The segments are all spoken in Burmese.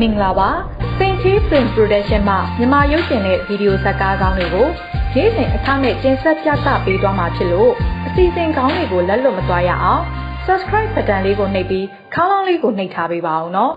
မင်္ဂလာပါစင်ချီပင်ပရိုဒက်ရှင်မှမြန်မာရုပ်ရှင်နဲ့ဗီဒီယိုဇာတ်ကားကောင်းတွေကိုနေ့စဉ်အခမဲ့တင်ဆက်ပြသပေးသွားမှာဖြစ်လို့အစီအစဉ်ကောင်းတွေကိုလက်လွတ်မသွားရအောင် subscribe button လေးကိုနှိပ်ပြီးခေါင်းလောင်းလေးကိုနှိပ်ထားပေးပါအောင်နော်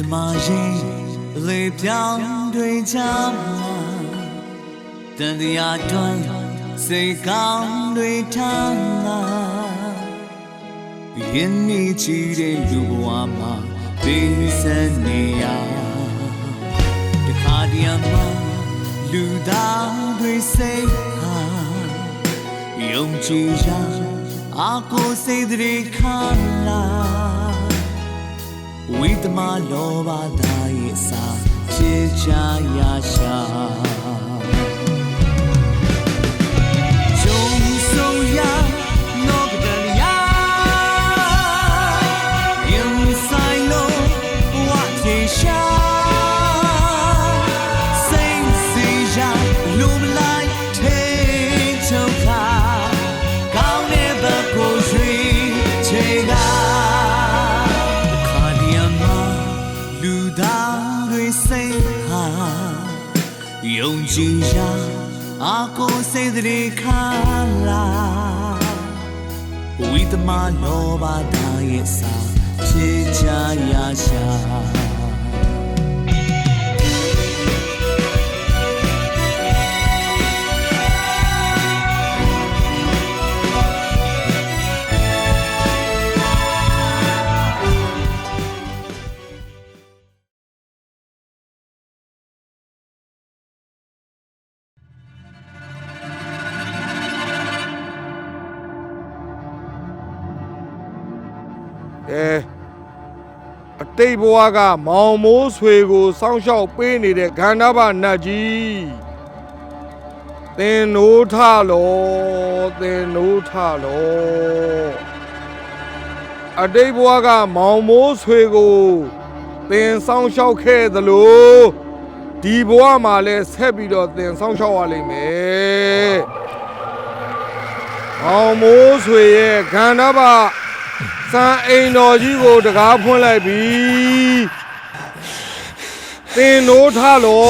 ကင်ကြမရင်လေပြောင်းတွေချမ်းလာတန်တရားတွန်းစိတ်ကောင်းတွေထမ်းလာယင်းနေချီတဲ့လူဘဝမှာပေးစက်နေရတခါတည်းမှာလူသားတွေစိတ်ဟာယုံကြည်ရာအာကိုစိတ်တွေခံလာ ဝိတမလောဘသာရဲ့စာဖြစ်ချရာရှာ ကိုစိတ်တွေခါလာဝိတမလောဘသာရဲ့စာဖြေချရာရှာ တိတ်ဘဝကမောင်မိုးဆွေကိုစောင့်ရှောက်ပေးနေတဲ့ဂန္ဓဗနတ်ကြီးသင်နိုးထလောသင်နိုးထလောအတိတ်ဘဝကမောင်မိုးဆွေကိုသင်စောင့်ရှောက်ခဲ့သလိုဒီဘဝမှာလည်းဆက်ပြီးတော့သင်စောင့်ရှောက်ရလိမ့်မယ်မောင်မိုးဆွေရဲ့ဂန္ဓဗ စံအိမ်တော်ကြီးကိုတကားဖွင့်လိုက်ပြီသင်နိုးထလော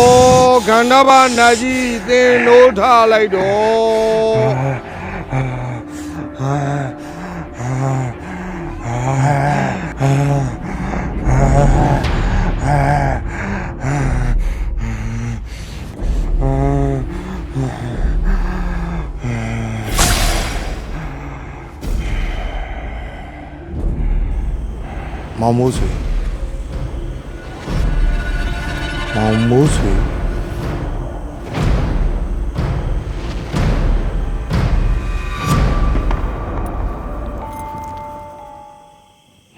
ဂန္ဓဗနာကြီးသင်နိုးထလိုက်တော့ မောင်မိုးဆွေမောင်မိုးဆွေ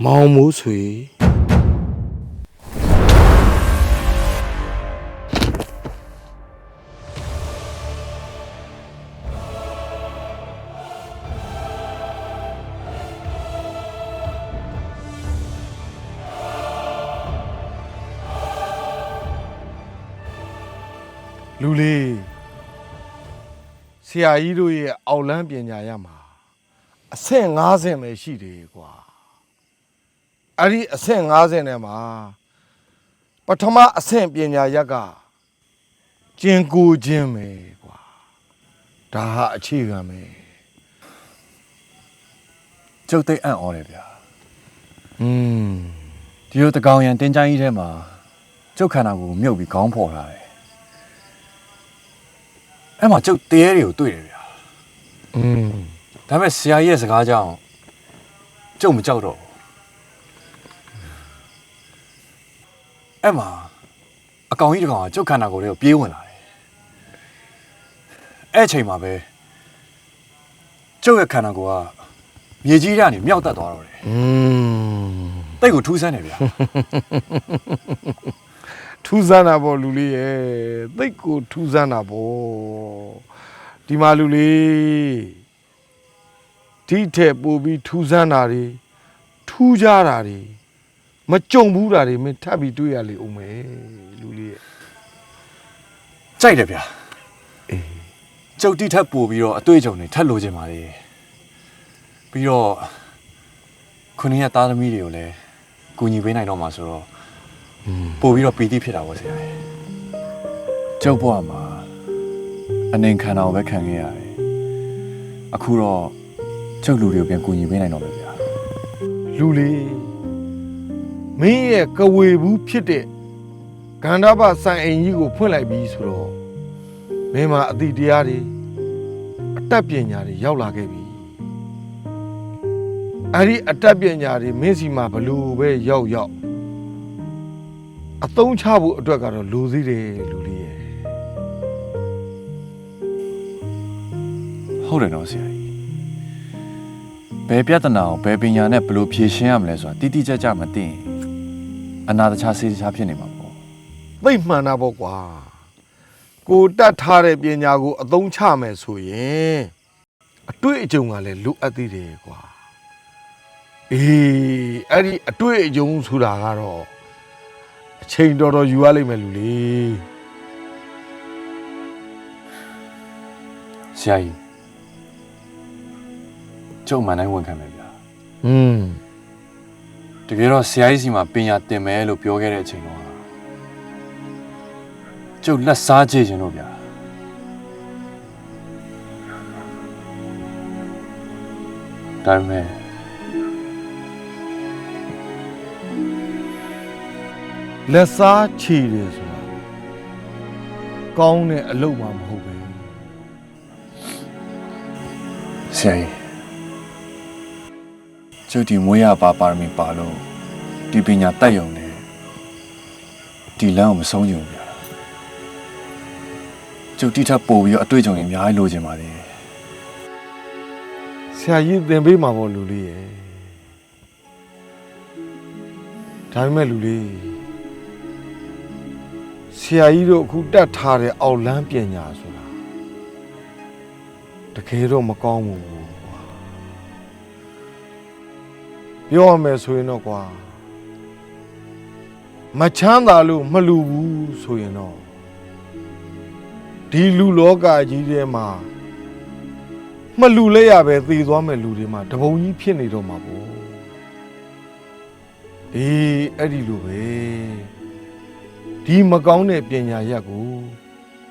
မောင်မိုးဆွေ ရာကြီးတို့ရဲ့အောက်လန်းပညာရမှာအဆင့်50ပဲရှိတယ်ကွာအဲ့ဒီအဆင့်50နဲ့မှာပထမအဆင့်ပညာရက်ကကျင်ကိုခြင်းပဲကွာဒါဟာအခြေခံပဲကျုပ်သိပ်အံ့ဩတယ်ဗျာอืมဒီလိုတကောင်ရန်တင်းချိုင်းကြီးထဲမှာကျုပ်ခန္ဓာကိုယ်ကိုမြုပ်ပြီးခေါင်းဖော်ထားတယ် အဲ့မှာကျုပ်တရေတွေကိုတွေ့တယ်ဗျာอืมဒါပေမဲ့ဆရာကြီးရဲ့စကားကြောင့်ကျုပ်မကြောက်တော့ဘူးအဲ့မှာအကောင်ကြီးတစ်ကောင်ကကျုပ်ခန္ဓာကိုယ်တွေကိုပြေးဝင်လာတယ်အဲ့အချိန်မှာပဲကျုပ်ရဲ့ခန္ဓာကိုယ်ကမြေကြီးကနေမြောက်တက်သွားတော့တယ်อืมတိတ်ကိုထူးဆန်းတယ်ဗျာ ထူးဆန်းတာပေါ့လူလေးရဲ့သိတ်ကိုထူးဆန်းတာပေါ့ဒီမှာလူလေးဒီထက်ပိုပြီးထူးဆန်းတာတွေထူးခြားတာတွေမကြုံဘူးတာတွေမင်းထပ်ပြီးတွေ့ရလေဦးမယ်လူလေးရဲ့ကြိုက်တယ်ဗျာအေးကျုပ်တိထက်ပို့ပြီးတော့အတွေ့အကြုံတွေထပ်လိုချင်ပါလေပြီးတော့ခုနှစ်ရက်သားသမီးတွေကိုလည်းကူညီပေးနိုင်တော့မှာဆိုတော့ ပို့ပြီးတော့ပီတိဖြစ်တာပေါ့ဆရာကြီးကျုပ်ဘဝမှာအနေခံတာကိုပဲခံခဲ့ရတယ်အခုတော့ကျုပ်လူတွေကိုပြန်ကူညီပေးနိုင်တော့မယ်ဗျာလူလေးမင်းရဲ့ကဝေဘူးဖြစ်တဲ့ကန္ဓာပစံအိမ်ကြီးကိုဖွင့်လိုက်ပြီဆိုတော့မင်းမှာအတိတရားတွေအတတ်ပညာတွေရောက်လာခဲ့ပြီအဲ့ဒီအတတ်ပညာတွေမင်းစီမှာဘလို့ပဲရောက်ရောက် အသုံးချဖို့အတွက်ကတော့လူစည်းတယ်လူလေးရဲ့ဟုတ်တယ်နော်ဆရာကြီးဘယ်ပြဿနာကိုဘယ်ပညာနဲ့ဘယ်လိုဖြေရှင်းရမလဲဆိုတာတိတိကျကျမသိရင်အနာတခြားစေးတခြားဖြစ်နေမှာပေါ့သိမ့်မှန်တာပေါ့ကွာကိုတတ်ထားတဲ့ပညာကိုအသုံးချမယ်ဆိုရင်အတွေ့အကြုံကလည်းလိုအပ်သေးတယ်ကွာအေးအဲ့ဒီအတွေ့အကြုံဆိုတာကတော့အ ချိန်တော်တော်ယူရလိမ့်မယ်လူလေးဆရာကြီးကျုပ်မှန်တိုင်းဝန်ခံမယ်ဗျာอืมတကယ်တော့ဆရာကြီးစီမှာပညာသင်မယ်လို့ပြောခဲ့တဲ့အချိန်တော့ကျုပ်လက်စားကြည့်ခြင်းလို့ဗျာဒါပေမဲ့ လက်စားချီတယ်ဆိုတာကောင်းတဲ့အလုပ်မှမဟုတ်ပဲဆရာကြီးကျုပ်ဒီမွေးရပါပါရမီပါလို့ဒီပညာတတ်ရုံနဲ့ဒီလမ်းကိုမဆုံးချင်ဘူးဗျာကျုပ်တိထပ်ပို့ပြီးတော့အတွေ့အကြုံတွေအများကြီးလိုချင်ပါသေးတယ်ဆရာကြီးသင်ပေးမှာပေါ့လူလေးရဲ့ဒါပေမဲ့လူလေးဆ ရာကြီးတို့အခုတတ်ထားတဲ့အောက်လန်းပညာဆိုတာတကယ်တော့မကောင်းဘူးကွာပြောရမယ်ဆိုရင်တော့ကွာမချမ်းသာလို့မလူဘူးဆိုရင်တော့ဒီလူလောကကြီးထဲမှာမလူလဲရပဲသေသွားမဲ့လူတွေမှာတပုံကြီးဖြစ်နေတော့မှာပေါ့အေးအဲ့ဒီလိုပဲ ဒီမကောင်းတဲ့ပညာရက်ကို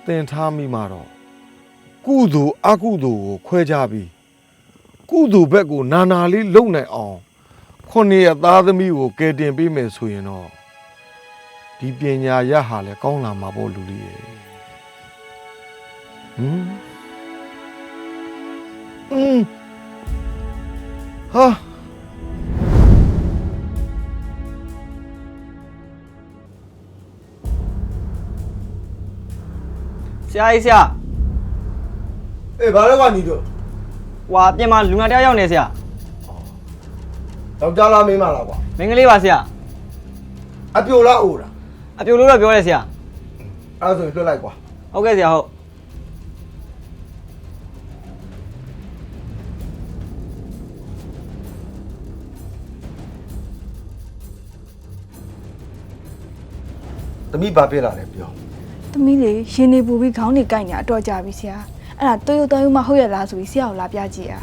သင်ထားမိမှာတော့ကုသိုလ်အကုသိုလ်ကိုခွဲခြားပြီးကုသိုလ်ဘက်ကိုနာနာလေးလုံနိုင်အောင်ခုနှစ်ရက်သားသမီးကိုကယ်တင်ပေးမယ်ဆိုရင်တော့ဒီပညာရက်ဟာလည်းကောင်းလာမှာပေါ့လူလေးရဲ့ဟမ်อืมဟာ ဆရာကြီးဆရာအေးဘာလဲကွာညီတို့ဟွာပြင်မှာလူနာတယောက်ရောက်နေဆရာယောက်ျားလားမိန်းမလားကွာမင်္ဂလေးပါဆရာအပြိုလားအိုလားအပြိုလို့တော့ပြောတယ်ဆရာအဲ့ဒါဆိုရင်လွတ်လိုက်ကွာဟုတ်ကဲ့ဆရာဟုတ်သမီးဘာဖြစ်လာလဲပြော သမီးလေးရင်နေပူပြီးခေါင်းတွေကိုက်နေအတော့ကြပြီဆရာအဲ့ဒါတိုးရိုတိုးရိုမှဟုတ်ရလားဆိုပြီးဆရာကိုလာပြကြည့်ရ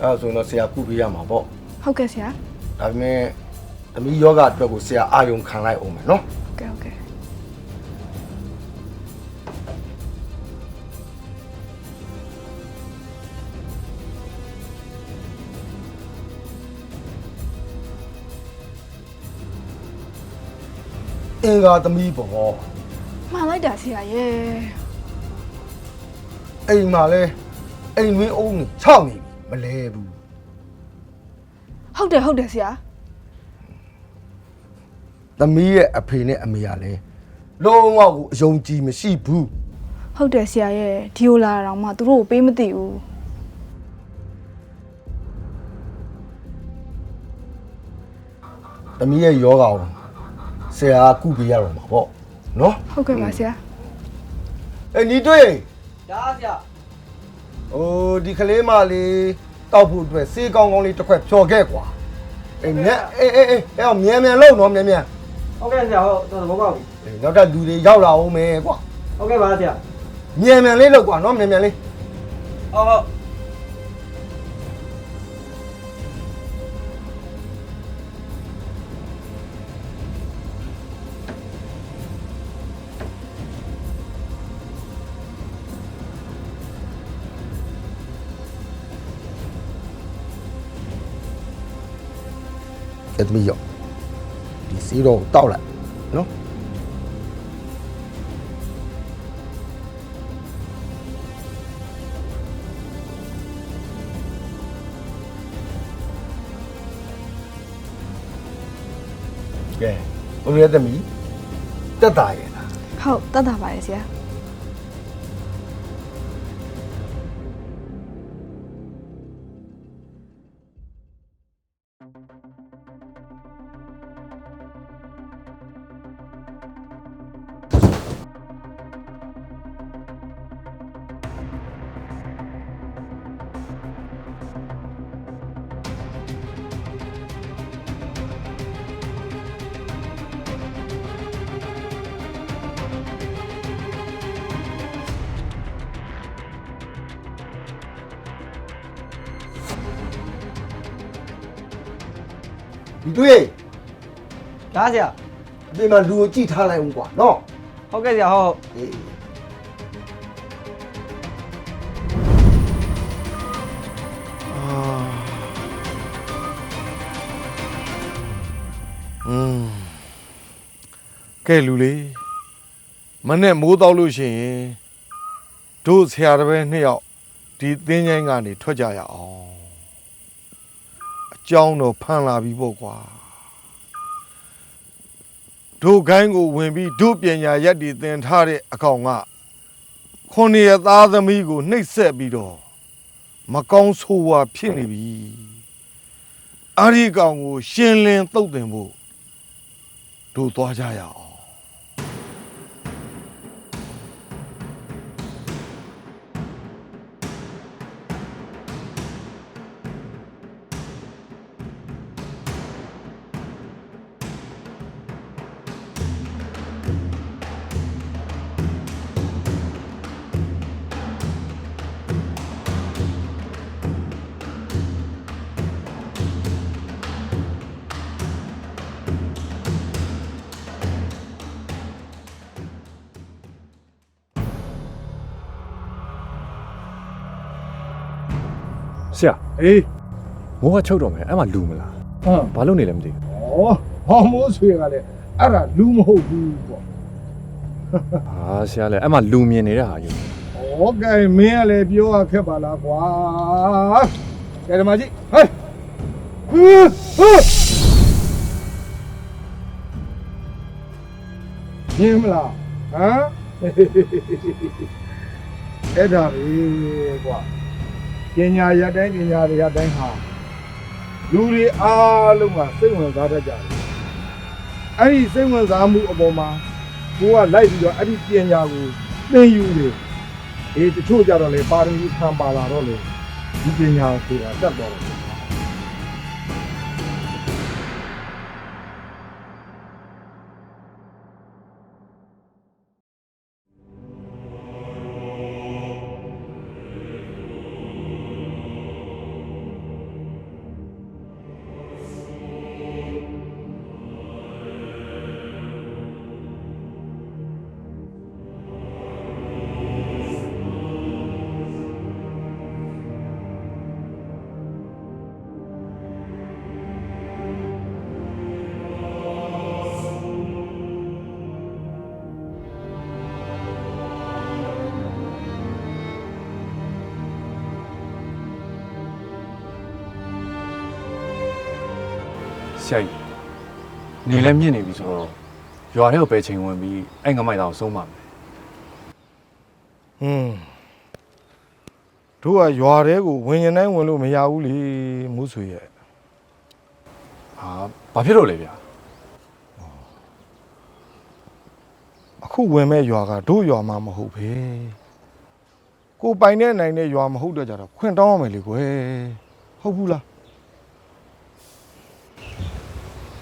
အဲ့ဒါဆိုရင်တော့ဆရာကုပေးရမှာပေါ့ဟုတ်ကဲ့ဆရာဒါပေမဲ့သမီးယောဂအတွက်ကိုဆရာအာယုံခံလိုက်အောင်မယ်နော်ဟုတ်ကဲ့ဟုတ်ကဲ့အင်္ဂါသမီးပေါ့မှား လိုက်တာဆရာရဲ့အိမ်မှာလဲအိမ်ဝင်းအုံးနေခြောက်နေပြီမလဲဘူးဟုတ်တယ်ဟုတ်တယ်ဆရာသမီးရဲ့အဖေနဲ့အမေကလည်းလုံးဝကိုအယုံကြည်မရှိဘူးဟုတ်တယ်ဆရာရဲ့ဒီလိုလာတာတော့မှသူတို့ကိုပေးမသိဘူးသမီးရဲ့ယောဂါကိုဆရာကကုပေးရတော့မှာပေါ့ နော်ဟုတ်ကဲ့ပါဆရာအေးညီတွေ့ ဒါဆရာဟိုဒီကလေးမလေးတောက်ဖို့အတွက်စေးကောင်းကောင်းလေးတစ်ခွက်ဖြော်ခဲ့ကွာအေးမြက်အေးအေးအေးအဲ့တော့မြန်မြန်လုံးနော်မြန်မြန်ဟုတ်ကဲ့ဆရာဟုတ်တော်တော်ပေါက်ပြီအေးနောက်ထပ်လူတွေရောက်လာအောင်မယ်ကွာဟုတ်ကဲ့ပါဆရာမြန်မြန်လေးလောက်ကွာနော်မြန်မြန်လေး ဟုတ်ဟုတ် ကဲသမီးရောက်ဒီစေးတော့ကိုတောက်လိုက်နော်ကဲဦးရဲ့သမီးတက်တာရဲ့လားဟုတ်တတ်တာပါတယ်ဆရာ ဒီတွေ့ဒါဆရာအပြင်မှာလူကိုကြည့်ထားလိုက်အောင်ကွာနော်ဟုတ်ကဲ့ဆရာဟုတ်ဟုတ်အေးอืมကဲလူလေးမနဲ့မိုးတော့လို့ရှိရင်တို့ဆရာတစ်ပည့်နှစ်ယောက်ဒီသင်းချိုင်းကနေထွက်ကြရအောင်အ ကြောင်းတော့ဖန်လာပြီပေါ့ကွာတို့ခိုင်းကိုဝင်ပြီးတို့ပညာရက်ဒီသင်ထားတဲ့အကောင်ကခုနှစ်ရသားသမီးကိုနှိပ်စက်ပြီးတော့မကောင်းဆိုးဝါဖြစ်နေပြီအာဒီကောင်ကို ရှင်းလင်းသုတ်တင်ဖို့တို့သွားကြရအောင် ဆရာအေးမိုးကချုပ်တော့မယ်အဲ့မှာလူမလားဟမ်ဘာလို့နေလဲမသိဘူးဩဟောမိုးဆွေကလည်းအဲ့ဒါလူမဟုတ်ဘူးပေါ့ဟာဆရာလည်းအဲ့မှာလူမြင်နေတဲ့ဟာယူဩကဲမင်းကလည်းပြောရခက်ပါလားကွာကဲဒီမှာကြည့်ဟဲ့ဟူးဟူးမြင်မလားဟမ်အဲ့ဒါလေကွာ ပညာရတိုင်းပညာတွေရတိုင်းဟာလူတွေအားလုံးကစိတ်ဝင်စားတတ်ကြတယ်အဲ့ဒီစိတ်ဝင်စားမှုအပေါ်မှာကိုကလိုက်ပြီးတော့အဲ့ဒီပညာကိုသင်ယူတယ်အေးတချို့ကြတော့လေပါရမီခံပါလာတော့လေဒီပညာဆိုတာတတ်တော်တယ် ဆရာကြီးနေလည်းမြင့်နေပြီဆိုတော့ရွာထဲကိုပဲချိန်ဝင်ပြီးအဲ့ငမိုက်သားကိုဆုံးပါမယ်ဟွန်းတို့ကရွာတဲကိုဝင်ရင်တိုင်းဝင်လို့မရဘူးလေမုဆွေရဲ့ဟာဘာဖြစ်လို့လဲဗျာအခုဝင်မဲ့ရွာကတို့ရွာမှမဟုတ်ပဲကိုပိုင်တဲ့နိုင်တဲ့ရွာမဟုတ်တော့ကြတော့ခွင့်တောင်းရမယ်လေကွယ်ဟုတ်ဘူးလား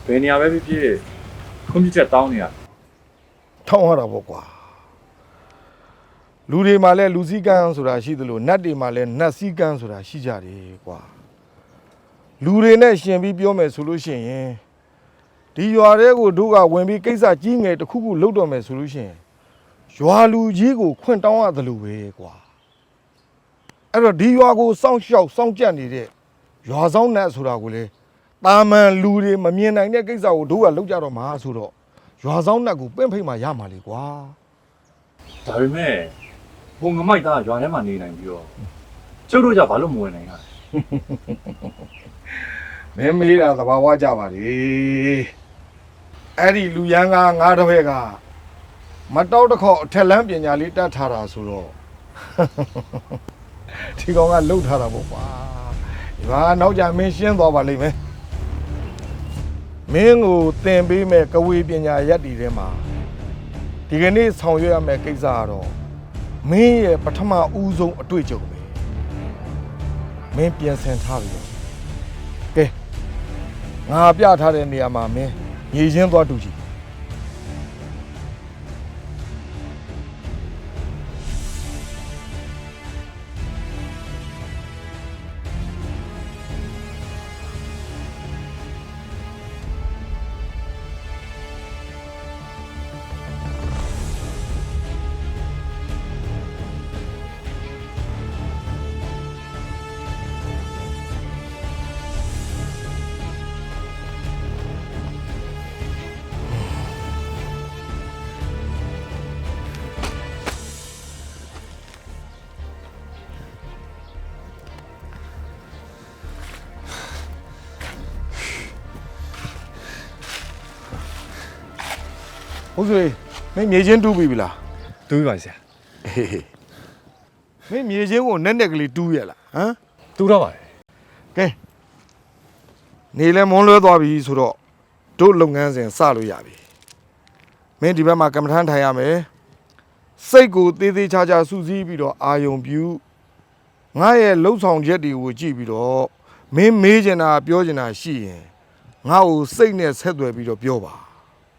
ဘယ်နေရာပဲဖြစ်ဖြစ်ခွင့်ပြုချက်တောင်းနေရထောင်းရတာပေါ့ကွာလူတွေမှာလဲလူစည်းကမ်းဆိုတာရှိသလိုနတ်တွေမှာလဲနတ်စည်းကမ်းဆိုတာရှိကြတယ်ကွာလူတွေနဲ့ရှင်ပြီးပြောမယ်ဆိုလို့ရှိရင်ဒီရွာတွေကိုတို့ကဝင်ပြီးကိစ္စကြီးငယ်တစ်ခုခုလုပ်တော့မယ်ဆိုလို့ရှိရင်ရွာလူကြီးကိုခွင့်တောင်းရသလိုပဲကွာအဲ့တော့ဒီရွာကိုစောင့်ရှောက်စောင့်ကြက်နေတဲ့ရွာဆောင်နတ်ဆိုတာကိုလေ တာမန်လူတွေမမြင်နိုင်တဲ့ကိစ္စကိုတို့ကလုပ်ကြတော့မှာဆိုတော့ရွာဆောင်နတ်ကိုပင့်ဖိတ်မှရမှာလေကွာဒါပေမဲ့ဘုံငမိုက်သားရွာထဲမှာနေနိုင်ပြီးတော့ကျုပ်တို့ကြဘာလို့မဝင်နိုင်ရလဲမင်းမေးတာသဘာဝကြပါလေအဲ့ဒီလူရန်ကငါးတစ်ဖက်ကမတောက်တစ်ခေါက်အထက်လန်းပညာလေးတတ်ထားတာဆိုတော့ဒီကောင်ကလှုပ်ထားတာပေါ့ကွာဒီမှာနောက်ကြမင်းရှင်းသွားပါလိမ့်မယ် မင်းကိုသင်ပေးမဲ့ကဝေပညာရက်တီထဲမှာဒီကနေ့ဆောင်ရွက်ရမယ့်ကိစ္စကတော့မင်းရဲ့ပထမဦးဆုံးအတွေ့အကြုံပဲမင်းပြန်ဆင်ထားပြီတော့ကဲငါပြထားတဲ့နေရာမှာမင်းညီချင်းသွားတူကြည့် ဟုတ်စေမင်းမြေချင်းတူးပြီလားတူးပါဆရာမင်းမြေချင်းကိုနဲ့နဲ့ကလေးတူးရလားဟမ်တူးတော့ပါတယ်ကဲနေလဲမွန်းလွဲသွားပြီဆိုတော့တို့လုပ်ငန်းစဉ်စလို့ရပြီမင်းဒီဘက်မှာကမ္မထမ်းထိုင်ရမယ်စိတ်ကိုသေးသေးချာချာစူးစီးပြီးတော့အာယုံပြုငါရဲ့လှုပ်ဆောင်ချက်တွေကိုကြည့်ပြီးတော့မင်းမေးချင်တာပြောချင်တာရှိရင်ငါ့ကိုစိတ်နဲ့ဆက်သွယ်ပြီးတော့ပြောပါ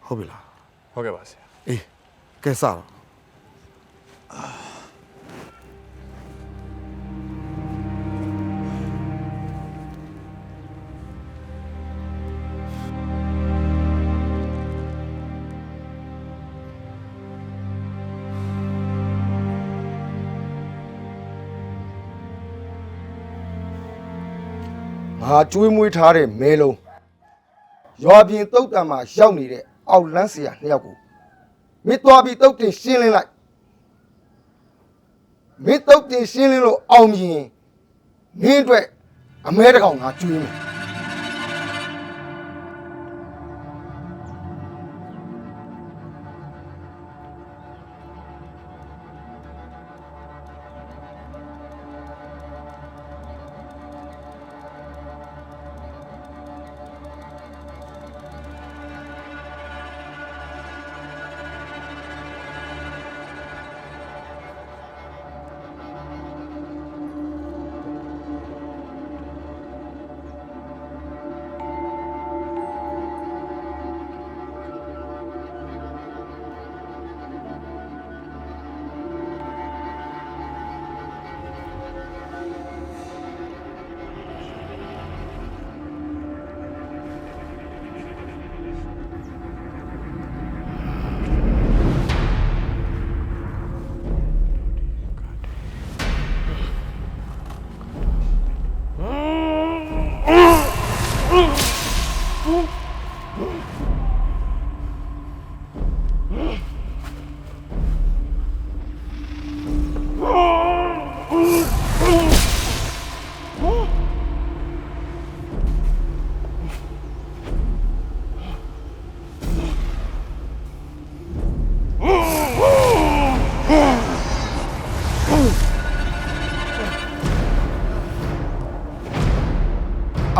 ဟုတ်ပြီလား ဟုတ်ကဲ့ပါဆရာအေးကဲစတော့ငါကျွေးမွေးထားတဲ့မဲလုံးရွာပြင်တုတ်တံမှာရောက်နေတဲ့ အောက်လန်းစရာနှစ်ယောက်ကိုမင်းသွားပြီးတုတ်တင်ရှင်းလင်းလိုက်မင်းတုတ်တင်ရှင်းလင်းလို့အောင်မြင်မင်းအတွက်အမဲတစ်ကောင်ငါကျွေးမယ်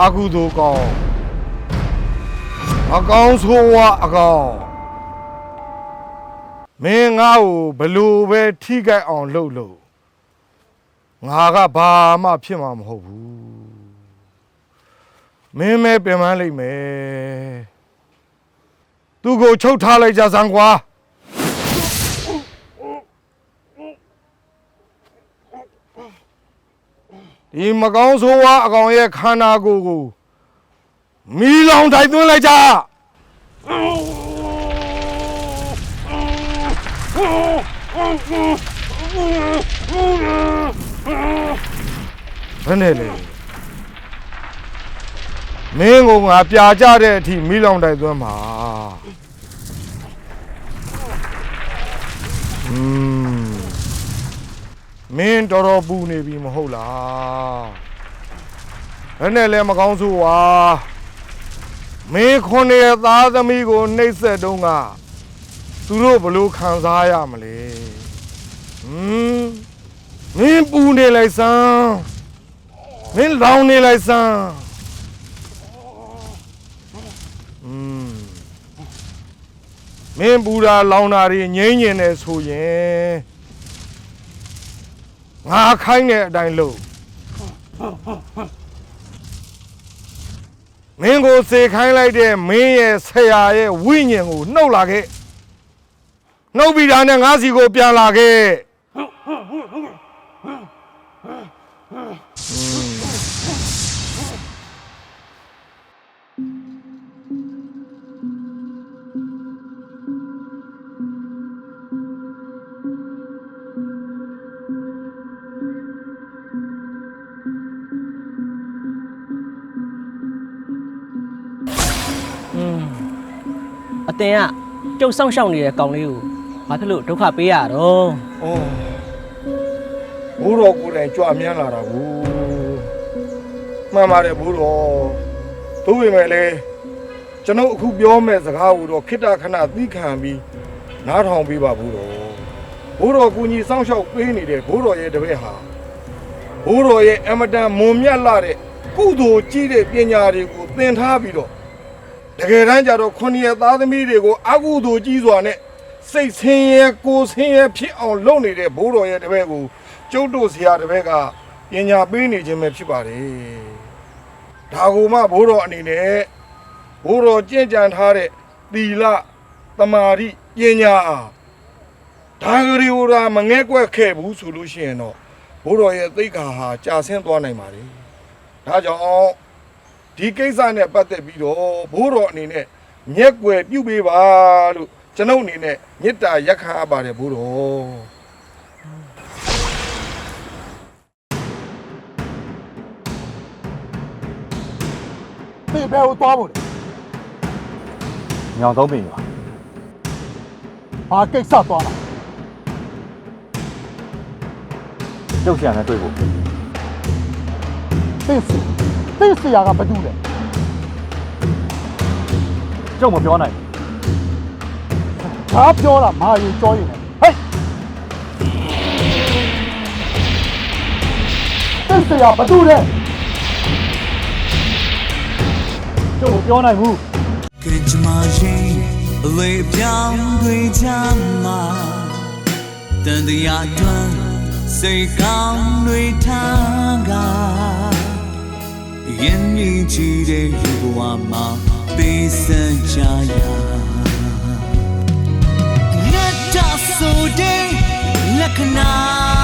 အာကုသိုလ်ကောင်းအကောင်းဆိုးဝါအကောင်မင်းငါ့ကိုဘလို့ပဲထိခိုက်အောင်လုပ်လို့ငါကဘာမှဖြစ်မှာမဟုတ်ဘူးမင်းမဲပြင်ပန်းလိုက်မယ်သူ့ကိုချုပ်ထားလိုက်ကြစမ်းကွာ ဒီမကောင်းဆိုးဝါအကောင်ရဲ့ခန္ဓာကိုယ်ကိုမီးလောင်ထိုင်သွင်းလိုက်ကြဘယ်နဲ့လဲမင်းကငါပြာကြတဲ့အထိမီးလောင်ထိုင်သွင်းမှာอืม မင်းတော်တော်ပူနေပြီမဟုတ်လားဘယ်နဲ့လဲမကောင်းဆိုပါမင်းခွန်ရဲ့သားသမီးကိုနှိပ်စက်တုံးကသူတို့ဘလို့ခံစားရမလဲဟမ်မင်းပူနေလိုက်စမ်းမင်းလောင်နေလိုက်စမ်းဟမ်မင်းပူတာလောင်တာတွေငြိမ့်ညင်နေဆိုရင် ငါခိုင်းတဲ့အတိုင်းလုပ်မင်းကိုစေခိုင်းလိုက်တဲ့မင်းရဲ့ဆရာရဲ့ဝိညာဉ်ကိုနှုတ်လာခဲ့နှုတ်ပြီးတာနဲ့ငါစီကိုပြန်လာခဲ့ တင်ကကျုပ်စောင့်ရှောက်နေတဲ့ကောင်လေးကိုဘာဖြစ်လို့ဒုက္ခပေးရတော့အော်ဘိုးတော်ကိုယ်တိုင်ကြွမြန်းလာတာကိုမှန်ပါတယ်ဘိုးတော်သို့ပေမဲ့လေကျွန်ုပ်အခုပြောမဲ့စကားကိုတော့ခိတ္တခဏသီးခံပြီးနားထောင်ပေးပါဘိုးတော်ဘိုးတော်ကူညီစောင့်ရှောက်ပေးနေတဲ့ဘိုးတော်ရဲ့တပည့်ဟာဘိုးတော်ရဲ့အမတန်မွန်မြတ်လာတဲ့ကုသိုလ်ကြီးတဲ့ပညာတွေကိုသင်ထားပြီးတော့ တကယ်တမ်းကျတော့ခွန်ရဲ့သားသမီးတွေကိုအကုသိုလ်ကြီးစွာနဲ့စိတ်ဆင်းရဲကိုယ်ဆင်းရဲဖြစ်အောင်လုပ်နေတဲ့ဘိုးတော်ရဲ့တပည့်ကိုကျုပ်တို့ဆရာတပည့်ကပညာပေးနေခြင်းပဲဖြစ်ပါတယ်။ဒါကူမှဘိုးတော်အနေနဲ့ဘိုးတော်ကြင်ကြံထားတဲ့သီလသမာဓိပညာအားဒါဂရီဝရာမငဲကွက်ခဲ့ဘူးဆိုလို့ရှိရင်တော့ဘိုးတော်ရဲ့သိက္ခာဟာကြာဆင်းသွားနိုင်ပါတယ်။ဒါကြောင့် ဒီကိစ္စနဲ့ပတ်သက်ပြီးတော့ဘိုးတော်အနေနဲ့မျက်ွယ်ပြုတ်ပေးပါလို့ကျွန်ုပ်အနေနဲ့မေတ္တာရက်ခံအပ်ပါတယ်ဘိုးတော်ဖေဘဲကိုသွားဖို့လေညောင်သုံးပင်ပါဘာကိစ္စသွားလာကျုပ်ဆရာနဲ့တွေ့ဖို့သိစီ သိစီရကဘာတူလဲကျုပ်မပြောနိုင်ဘာပြောတာမာယူကြောရင်လေဟေးသိစီရဘာတူလဲကျုပ်မပြောနိုင်ဘူးကကြမရင်အဝေးပြောင်းတွေချမ်းမှာတန်တရားတွန်းစိတ်ကောင်းတွေထားက ရင်ကြီးကြည့်တဲ့ယူဘဝမှာပေးစံချရာငါတဆိုတဲ့လက္ခဏာ